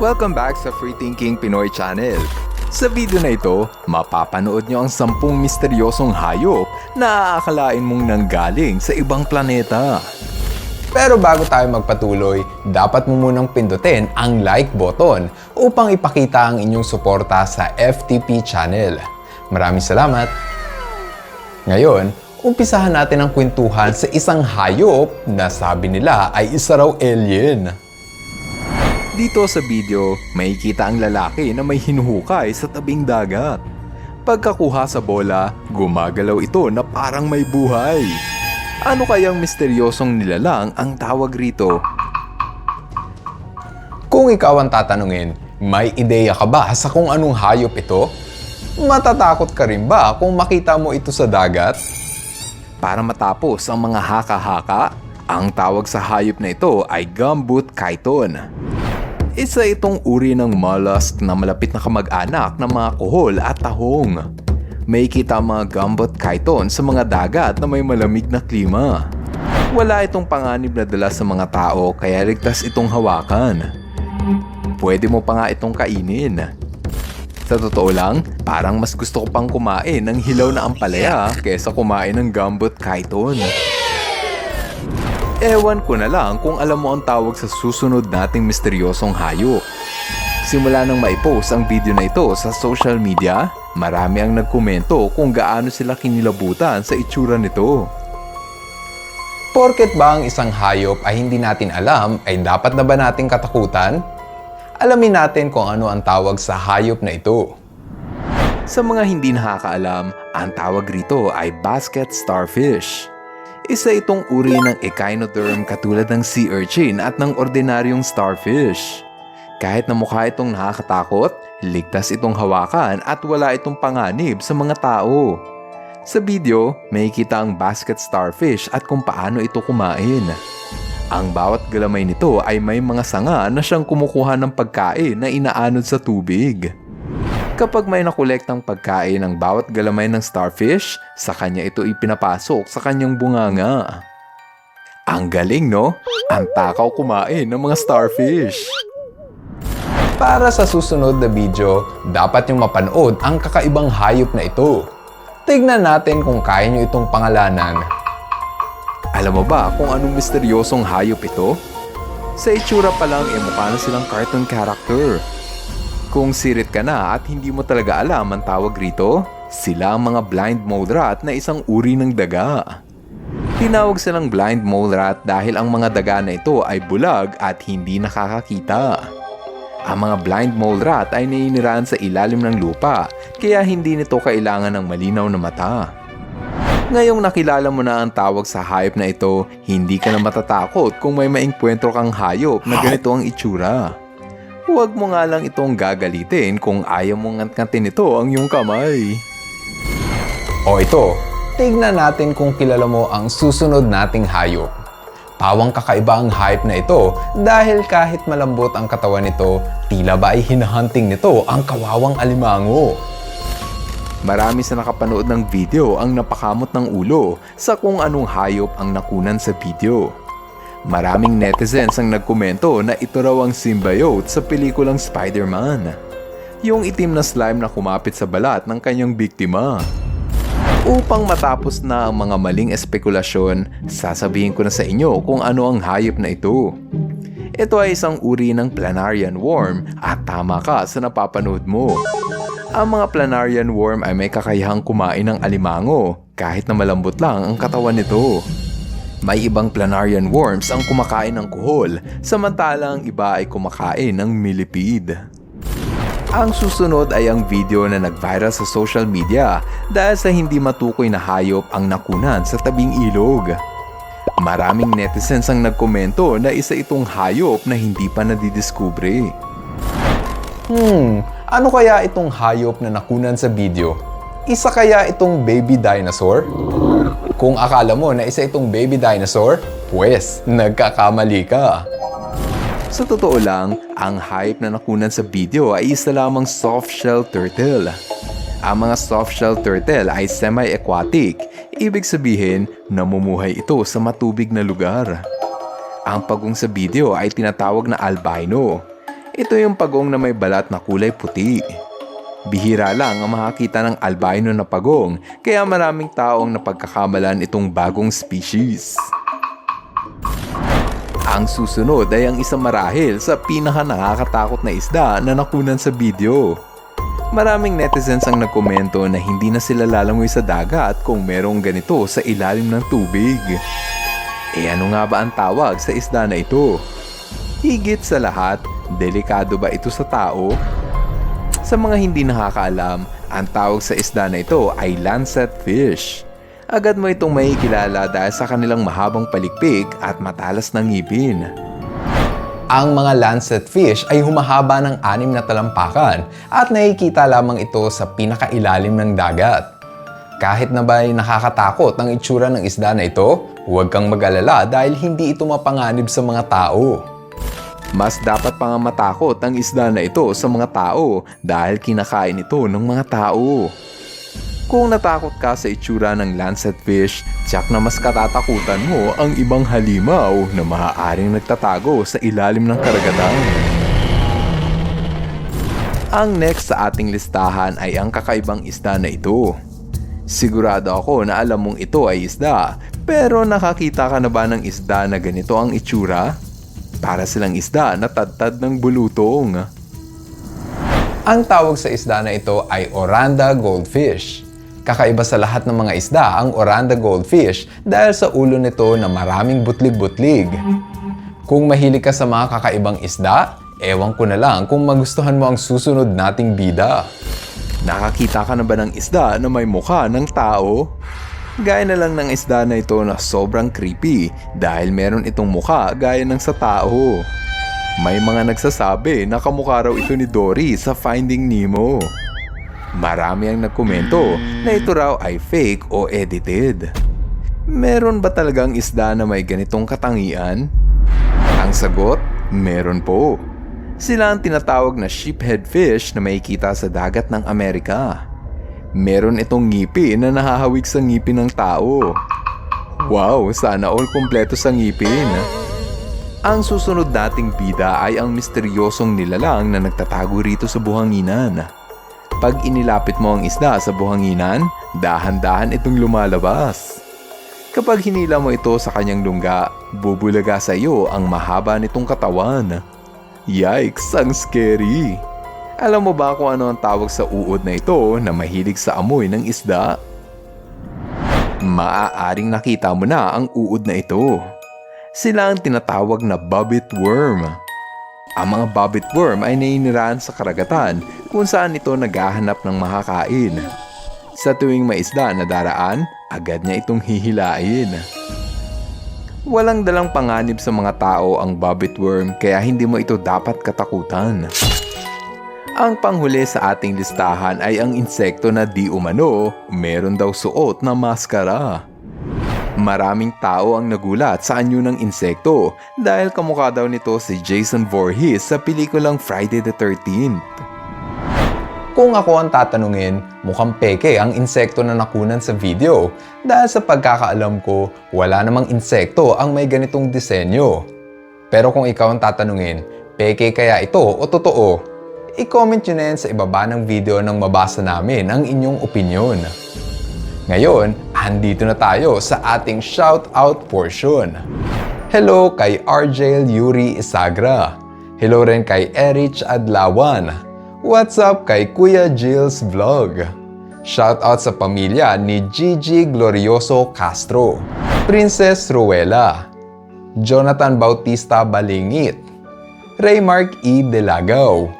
Welcome back sa Free Thinking Pinoy Channel. Sa video na ito, mapapanood nyo ang sampung misteryosong hayop na aakalain mong nanggaling sa ibang planeta. Pero bago tayo magpatuloy, dapat mo munang pindutin ang like button upang ipakita ang inyong suporta sa FTP channel. Maraming salamat! Ngayon, umpisahan natin ang kwentuhan sa isang hayop na sabi nila ay isa raw alien. Dito sa video, makikita ang lalaki na may hinuhukay sa tabing dagat. Pagkakuha sa bola, gumagalaw ito na parang may buhay. Ano kayang misteryosong nilalang ang tawag rito? Kung ikaw ang tatanungin, may ideya ka ba sa kung anong hayop ito? Matatakot ka rin ba kung makita mo ito sa dagat? Para matapos ang mga haka-haka, ang tawag sa hayop na ito ay gumboot chiton. Isa itong uri ng mollusk na malapit na kamag-anak ng mga kuhol at tahong. May kita mga gumboot chiton sa mga dagat na may malamig na klima. Wala itong panganib na dala sa mga tao kaya ligtas itong hawakan. Pwede mo pa nga itong kainin. Sa totoo lang, parang mas gusto ko pang kumain ng hilaw na ampalaya kaysa kumain ng gumboot chiton. Ewan ko na lang kung alam mo ang tawag sa susunod nating misteryosong hayop. Simula nang maipost ang video na ito sa social media, marami ang nagkomento kung gaano sila kinilabutan sa itsura nito. Porket ba ang isang hayop ay hindi natin alam, ay dapat na ba nating katakutan? Alamin natin kung ano ang tawag sa hayop na ito. Sa mga hindi nakakaalam, ang tawag rito ay basket starfish. Isa itong uri ng echinoderm katulad ng sea urchin at ng ordinaryong starfish. Kahit na mukha itong nakakatakot, ligtas itong hawakan at wala itong panganib sa mga tao. Sa video, may kita ang basket starfish at kung paano ito kumain. Ang bawat galamay nito ay may mga sanga na siyang kumukuha ng pagkain na inaanod sa tubig. Kapag may nakolektang pagkain ng bawat galamay ng starfish, sa kanya ito ipinapasok sa kanyang bunganga. Ang galing no? Ang takaw kumain ng mga starfish. Para sa susunod na video, dapat yung mapanood ang kakaibang hayop na ito. Tignan natin kung kaya nyo itong pangalanan. Alam mo ba kung anong misteryosong hayop ito? Sa itsura pa lang e mukha na silang cartoon character. Kung sirit ka na at hindi mo talaga alam ang tawag rito, sila ang mga blind mole rat na isang uri ng daga. Tinawag silang blind mole rat dahil ang mga daga na ito ay bulag at hindi nakakakita. Ang mga blind mole rat ay nainirahan sa ilalim ng lupa kaya hindi nito kailangan ng malinaw na mata. Ngayong nakilala mo na ang tawag sa hayop na ito, hindi ka na matatakot kung may maengkwentro kang hayop na ganito ang itsura. Huwag mo nga lang itong gagalitin kung ayaw mong ngantngatin ito ang iyong kamay. O ito, tignan natin kung kilala mo ang susunod nating hayop. Pawang kakaiba ang hayop na ito dahil kahit malambot ang katawan nito, tila ba ay hinahunting nito ang kawawang alimango. Marami sa nakapanood ng video ang napakamot ng ulo sa kung anong hayop ang nakunan sa video. Maraming netizens ang nagkomento na ito raw ang symbiote sa pelikulang Spider-Man. Yung itim na slime na kumapit sa balat ng kanyang biktima. Upang matapos na ang mga maling espekulasyon, sasabihin ko na sa inyo kung ano ang hayop na ito. Ito ay isang uri ng planarian worm at tama ka sa napapanood mo. Ang mga planarian worm ay may kakayahang kumain ng alimango kahit na malambot lang ang katawan nito. May ibang planarian worms ang kumakain ng kuhol, samantalang iba ay kumakain ng millipede. Ang susunod ay ang video na nag-viral sa social media dahil sa hindi matukoy na hayop ang nakunan sa tabing ilog. Maraming netizens ang nagkomento na isa itong hayop na hindi pa nadidiskubre. Hmm, ano kaya itong hayop na nakunan sa video? Isa kaya itong baby dinosaur? Kung akala mo na isa itong baby dinosaur, pues, nagkakamali ka. Sa totoo lang, ang hype na nakunan sa video ay isa lamang soft-shell turtle. Ang mga soft-shell turtle ay semi-aquatic, ibig sabihin namumuhay ito sa matubig na lugar. Ang pagong sa video ay tinatawag na albino. Ito yung pagong na may balat na kulay puti. Bihira lang ang makakita ng albino na pagong kaya maraming taong napagkakamalan itong bagong species. Ang susunod ay ang isang marahil sa pinaka nakakatakot na isda na nakunan sa video. Maraming netizens ang nagkomento na hindi na sila lalangoy sa dagat kung merong ganito sa ilalim ng tubig. E ano nga ba ang tawag sa isda na ito? Higit sa lahat, delikado ba ito sa tao? Sa mga hindi nakakaalam, ang tawag sa isda na ito ay lancet fish. Agad mo itong makikilala dahil sa kanilang mahabang palikpik at matalas na ngipin. Ang mga lancet fish ay humahaba ng anim na talampakan at nakikita lamang ito sa pinakailalim ng dagat. Kahit na ba'y nakakatakot ang itsura ng isda na ito, huwag kang mag-alala dahil hindi ito mapanganib sa mga tao. Mas dapat pa nga matakot ang isda na ito sa mga tao dahil kinakain ito ng mga tao. Kung natakot ka sa itsura ng lancet fish, tiyak na mas katatakutan mo ang ibang halimaw na maaaring nagtatago sa ilalim ng karagatan. Ang next sa ating listahan ay ang kakaibang isda na ito. Sigurado ako na alam mong ito ay isda, pero nakakita ka na ba ng isda na ganito ang itsura? Para silang isda na tadtad ng bulutong. Ang tawag sa isda na ito ay Oranda goldfish. Kakaiba sa lahat ng mga isda ang Oranda goldfish dahil sa ulo nito na maraming butlig-butlig. Kung mahilig ka sa mga kakaibang isda, ewan ko na lang kung magustuhan mo ang susunod nating bida. Nakakita ka na ba ng isda na may mukha ng tao? Gaya na lang ng isda na ito na sobrang creepy dahil meron itong mukha gaya ng sa tao. May mga nagsasabi na kamukha raw ito ni Dory sa Finding Nemo. Marami ang nagkomento na ito raw ay fake o edited. Meron ba talagang isda na may ganitong katangian? Ang sagot, meron po. Sila ang tinatawag na sheephead fish na makikita sa dagat ng Amerika. Meron itong ngipin na nahahawig sa ngipin ng tao. Wow, sana all kompleto sa ngipin. Ang susunod nating bida ay ang misteryosong nilalang na nagtatago rito sa buhanginan. Pag inilapit mo ang isda sa buhanginan, dahan-dahan itong lumalabas. Kapag hinila mo ito sa kanyang lungga, bubulaga sa iyo ang mahaba nitong katawan. Yikes, ang scary! Alam mo ba kung ano ang tawag sa uod na ito na mahilig sa amoy ng isda? Maaaring nakita mo na ang uod na ito. Sila ang tinatawag na bobbit worm. Ang mga bobbit worm ay nainirahan sa karagatan kung saan ito naghahanap ng makakain. Sa tuwing may isda na daraan, agad niya itong hihilain. Walang dalang panganib sa mga tao ang bobbit worm kaya hindi mo ito dapat katakutan. Ang panghuli sa ating listahan ay ang insekto na di umano, meron daw suot na maskara. Maraming tao ang nagulat sa anyo ng insekto dahil kamukha daw nito si Jason Voorhees sa pelikulang Friday the 13th. Kung ako ang tatanungin, mukhang peke ang insekto na nakunan sa video dahil sa pagkakaalam ko, wala namang insekto ang may ganitong disenyo. Pero kung ikaw ang tatanungin, peke kaya ito o totoo? I-comment nyo na sa ibaba ng video nang mabasa namin ang inyong opinion. Ngayon, andito na tayo sa ating shoutout portion. Hello kay RJ Yuri Isagra. Hello rin kay Erich Adlawan. What's up kay Kuya Jill's Vlog. Shoutout sa pamilya ni Gigi Glorioso Castro. Princess Ruela. Jonathan Bautista Balingit. Raymark E. Delagaw.